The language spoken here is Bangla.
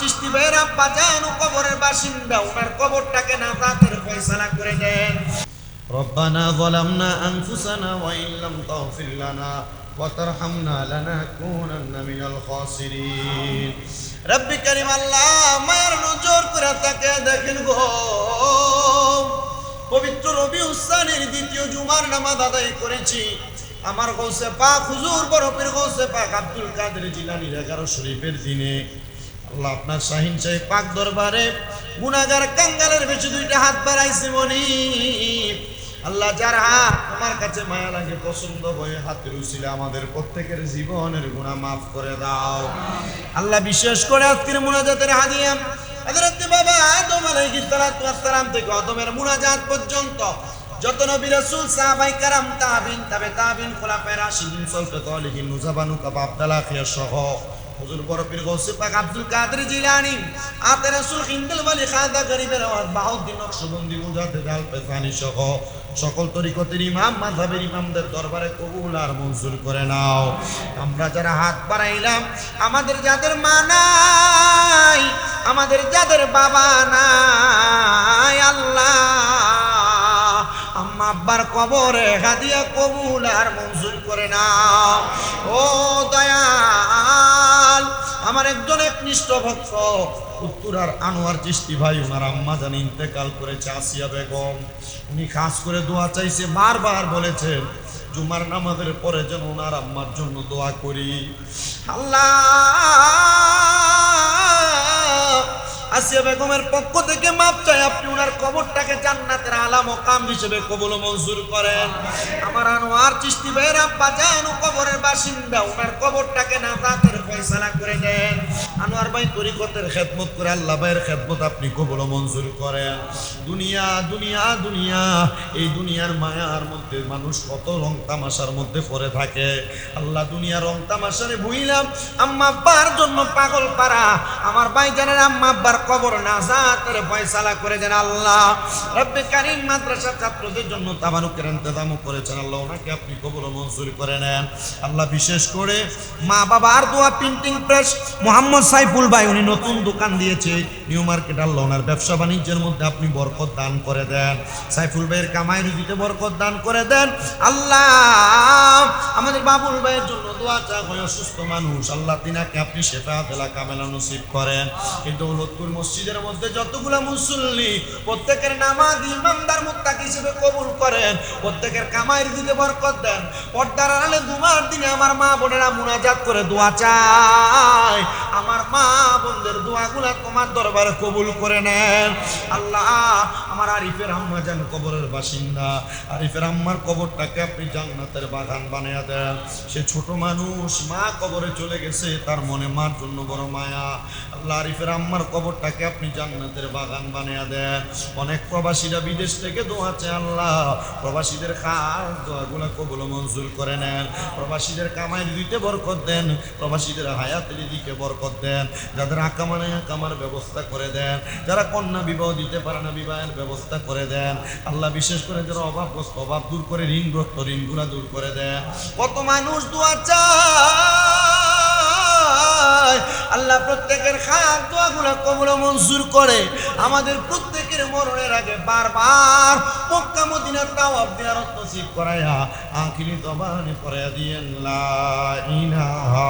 চিস্তি ভাইয়ের আব্বা জান কবরের বাসিন্দা ওনার কবরটাকে নাজাতের ফয়সালা করে দেন ربنا ظلمنا أنفسنا وإن لم تغفر لنا وترحمنا لنكونن من الخاسرين রব্বি করিম আল্লাহ মায়ের নজর করে তাকে দেখেন গো পবিত্র রবি উসানের দ্বিতীয় জুমার নামাজ আদায় করেছি আমার গৌসে পাক হুজুর বরফের গৌসে পাক আব্দুল কাদের জিলানির এগারো শরীফের দিনে আল্লাহ আপনার শাহিন সাহেব পাক দরবারে গুনাগার কাঙ্গালের বেশি দুইটা হাত বাড়াইছে মনি আল্লাহ যার হাত তোমার কাছে মায়া লাগে পছন্দ হয়ে হাতের উচিলে আমাদের প্রত্যেকের জীবনের গুণা মাফ করে দাও আল্লাহ বিশেষ করে আজকের মুনাজাতের হাদিয়াম হযরত বাবা আদম আলাইহিস সালাতু ওয়াস সালাম থেকে আদমের মুনাজাত পর্যন্ত যত নবী রাসূল সাহাবায়ে کرام তাবিন তবে তাবিন খোলাফায়ে রাশিদিন সলফে তালিহিন নুজাবানু কাবা আব্দুল্লাহ খিয়া সহ হুজুর বড় পীর গৌসে পাক আব্দুল কাদের জিলানী, আতে রাসূল হিন্দুল ওয়ালি খাজা গরিবের আওয়াজ বাহুদ্দিন নকশবন্দি মুজাদ্দিদ আল পেসানি সহ সকল তরিকতের ইমাম, মাযহাবের ইমামদের দরবারে কবুল আর মঞ্জুর করে নাও। আমরা যারা হাত বাড়াইলাম, আমাদের যাদের মা নাই, আমাদের যাদের বাবা নাই, আল্লাহ, আম্মা আব্বার কবরে হাদিয়া কবুল আর মঞ্জুর করে নাও। ও দয়াল আমার একজন একনিষ্ঠ ভক্ত, উত্তরার আনোয়ার চিস্তি ভাই ওনার আম্মা জানি ইন্তেকাল করেছে আসিয়া বেগম। উনি খাস করে দোয়া চাইছে, বারবার বলেছেন জুমার নামাজের পরে যেন ওনার আম্মার জন্য দোয়া করি। আল্লাহ! আসিয়া বেগমের পক্ষ থেকে মাপ চাই, আপনি ওনার কবরটাকে জান্নাতের আলা মকাম হিসেবে কবুল মঞ্জুর করেন। আমার আনোয়ার চিস্তি ভাইয়ের আব্বা জান কবরের বাসিন্দা ওনার কবরটাকে নাজাতের ফয়সালা করে দেন। আনোয়ার ভাই তরিকতের খেদমত করে আল্লাহ ভাইয়ের খেদমত আপনি কবুল মঞ্জুর করেন। দুনিয়া দুনিয়া দুনিয়া, এই দুনিয়ার মায়ার মধ্যে মানুষ কত রং তামাশার মধ্যে পড়ে থাকে। আল্লাহ দুনিয়া রং তামাশারে ভুইলাম আম্মা আব্বার জন্য পাগল পারা। আমার ভাই জানেন আম্মা আব্বার কবর নাজাতের ফয়সালা করে দেন আল্লাহ। রব্বে কারিম মাদ্রাসা ছাত্রদের জন্য তাবারুকের ইন্তজামও করেছেন আল্লাহ, ওনাকে আপনি কবুল ও মঞ্জুর করে নেন। আল্লাহ বিশেষ করে মা বাবার দোয়া প্রিন্টিং প্রেস মোহাম্মদ সাইফুল ভাই, উনি নতুন দোকান দিয়েছে নিউ মার্কেট আল্লাহ, ওনার ব্যবসা বাণিজ্যের মধ্যে আপনি বরকত দান করে দেন। সাইফুল ভাইয়ের কামাই রুজিতে বরকত দান করে দেন। আল্লাহ, আমাদের বাবুল ভাইয়ের জন্য দোয়া চা হয় অসুস্থ মানুষ, আল্লাহ তিনাকে আপনি শেফা দেলা কামেলা নসিব করেন। এই দৌলতপুর মসজিদের মধ্যে যতগুলো মুসল্লি, প্রত্যেকের নামাজ ইমামদার মুক্তাক হিসেবে কবুল করেন, প্রত্যেকের কামাইয়ের দিকে বরকত দেন। পর্দার আড়ালে দুবার দিনে আমার মা বোনেরা মুনাজাত করে দোয়া চায়। আমার মা বোনদের দোয়াগুলা তোমার দরবারে কবুল করে নেন। আল্লাহ আমার আরিফের আম্মা যেন কবরের বাসিন্দা। আরিফের আম্মার কবরটাকে আপনি জান্নাতের বাগান বানিয়ে দেন। সে ছোট মানুষ, মা কবরে চলে গেছে, তার মনে মার জন্য বড় মায়া। আল্লাহ আরিফের আম্মার কবরটাকে আপনি জান্নাতের বাগান বানিয়ে দেন। অনেক প্রবাসীরা বিদেশ থেকে দোয়াছে আল্লাহ, প্রবাসীদের খাস দোয়াগুলো কবুল মঞ্জুর করে নেন। প্রবাসীদের কামাই দিতে বরকত দেন, প্রবাসীদের হায়াতের দিকে বরকত দেন। যাদের আকামানে আকামার ব্যবস্থা করে দেন। যারা কন্যা বিবাহ দিতে পারে না, বিবাহের ব্যবস্থা করে দেন। আল্লাহ বিশেষ করে যারা অভাবগ্রস্ত অভাব দূর করে, ঋণগ্রস্ত, ঋণগুলা দূর করে দেন। কত মানুষ দোয়া চায়। আল্লাহ প্রত্যেকের খাত দোয়াগুলো কবুল মঞ্জুর করে। আমাদের প্রত্যেকের মরণের আগে বারবার মক্কা, মদিনার তাওয়াব জিয়ারত নসিব করায়া আখিরি জবানে পড়ায়া দিয়েন, লা ইলাহা